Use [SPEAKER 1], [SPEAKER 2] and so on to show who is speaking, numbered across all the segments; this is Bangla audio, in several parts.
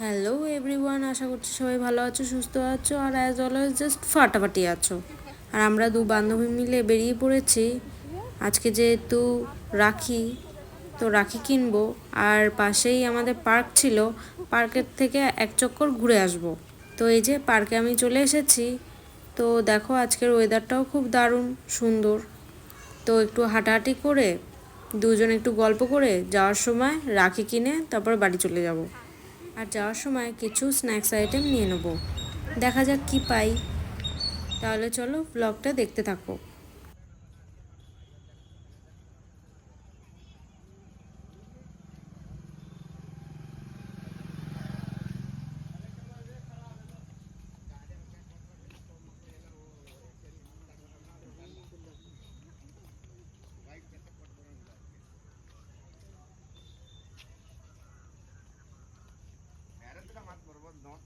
[SPEAKER 1] হ্যালো এভরিওয়ান আশা করছি সবাই ভালো আছো, সুস্থ আছো, আর অ্যাজ অলওয়েজ জাস্ট ফাটাফাটি আছো। আর আমরা দু বান্ধবী মিলে বেরিয়ে পড়েছি। আজকে যেহেতু রাখি, তো রাখি কিনবো, আর পাশেই আমাদের পার্ক ছিল, পার্কের থেকে এক চক্কর ঘুরে আসব। তো এই যে পার্কে আমি চলে এসেছি, তো দেখো আজকের ওয়েদারটাও খুব দারুণ, সুন্দর। তো একটু হাঁটাহাঁটি করে, দুজন একটু গল্প করে, যাওয়ার সময় রাখি কিনে তারপর বাড়ি চলে যাব। আর যাওয়ার সময় কিছু স্ন্যাক্স আইটেম নিয়ে নেব। দেখা যাক কি পাই। তাহলে চলো ব্লগটা দেখতে থাকো।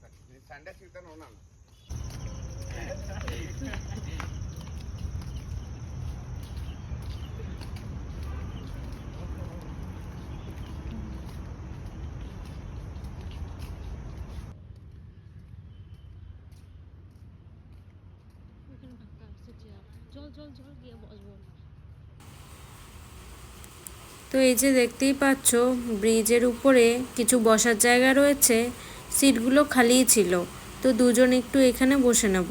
[SPEAKER 2] ಬರ್ಬೋದು ನೋಡ್ತಾರೆ ನೀವು ಸಂಡೇ ಸಿಗ್ತಾನೆ ನೋಡೋಣ
[SPEAKER 3] জল জল জল গিয়ে বসবো
[SPEAKER 1] তো এই যে দেখতেই পাচ্ছ ব্রিজের উপরে কিছু বসার জায়গা রয়েছে সিটগুলো খালিই ছিল তো দুজন একটু এখানে বসে নেব।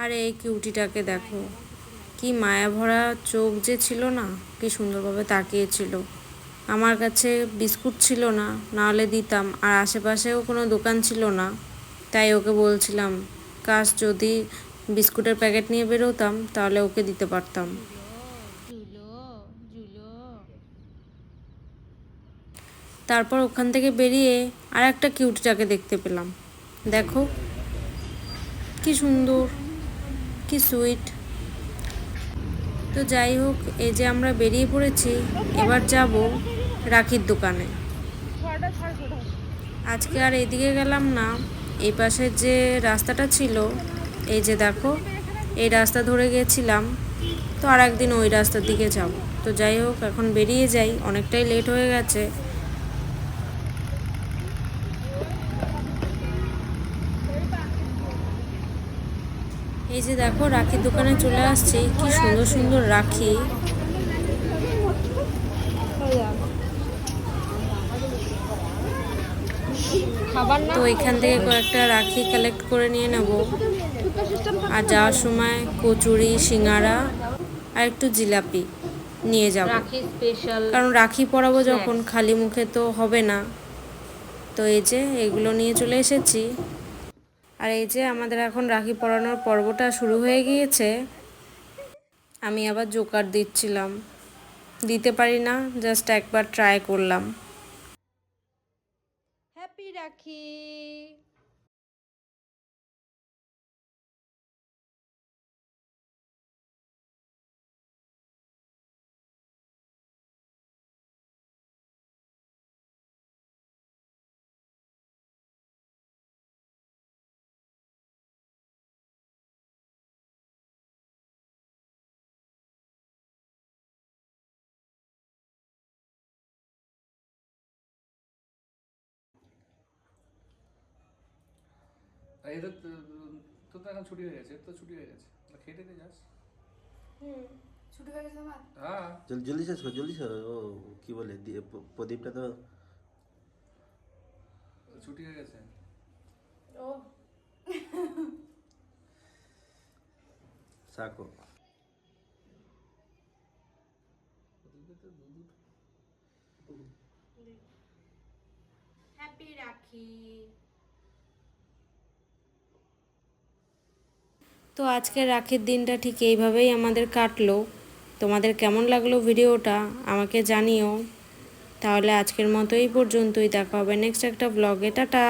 [SPEAKER 1] আর এই কিউটিটাকে দেখো। কি মায়া ভরা চোখ যে ছিল না, কি সুন্দরভাবে তাকিয়েছিল। আমার কাছে বিস্কুট ছিল না, নাহলে দিতাম। আর আশেপাশেও কোনো দোকান ছিল না। তাই ওকে বলছিলাম কাজ যদি বিস্কুটের প্যাকেট নিয়ে বেরোতাম, তাহলে ওকে দিতে পারতাম। তারপর ওখান থেকে বেরিয়ে আর একটা কিউটিটাকে দেখতে পেলাম। দেখো, কি সুন্দর। কি সুইট? তো যাই হোক, এই যে আমরা বেরিয়ে পড়েছি, এবার যাব রাখির দোকানে। আজকে আর এদিকে গেলাম না, এই পাশে যে রাস্তাটা ছিল, এই যে দেখো, এই রাস্তা ধরে গেছিলাম, তো আর একদিন ওই রাস্তার দিকে যাব। তো যাই হোক, এখন বেরিয়ে যাই, অনেকটাই লেট হয়ে গেছে। এই যে দেখো রাখির দোকানে চলে আসছি। কি সুন্দর সুন্দর রাখি। তো এখান থেকে কয়েকটা রাখি কালেক্ট করে নিয়ে নেব। আর যাওয়ার সময় কচুরি সিঙ্গারা আর একটু জিলাপি নিয়ে যাব। কারণ রাখি পরাবো যখন খালি মুখে তো হবে না। তো এই যে এগুলো নিয়ে চলে এসেছি। আর এই যে আমাদের এখন রাখি পরানোর পর্বটা শুরু হয়ে গিয়েছে, আমি আবার জোকার দিচ্ছিলাম। দিতে পারি না জাস্ট একবার ট্রাই করলাম।
[SPEAKER 3] হ্যাপি রাখি
[SPEAKER 4] এদের তো তোর তো এখন ছুটি হয়ে গেছে তো ছুটি হয়ে গেছে। তা খেটে দিয়ে যাস।
[SPEAKER 5] ছুটি হয়ে গেছে আমার?
[SPEAKER 4] হ্যাঁ।
[SPEAKER 6] জলদি শেষ কর জলদি শেষ ও কি বলে দি- প্রদীপটা তো
[SPEAKER 4] ছুটি হয়ে গেছে।
[SPEAKER 5] ও।
[SPEAKER 6] সাকো।
[SPEAKER 1] হ্যাপি রাখি। তো আজকে রাখির দিনটা ঠিক এইভাবেই আমাদের কাটলো। তোমাদের কেমন লাগল ভিডিওটা আমাকে জানিও। তাহলে আজকের মতো এই পর্যন্তই। দেখা হবে নেক্সট একটা ব্লগে টাটা!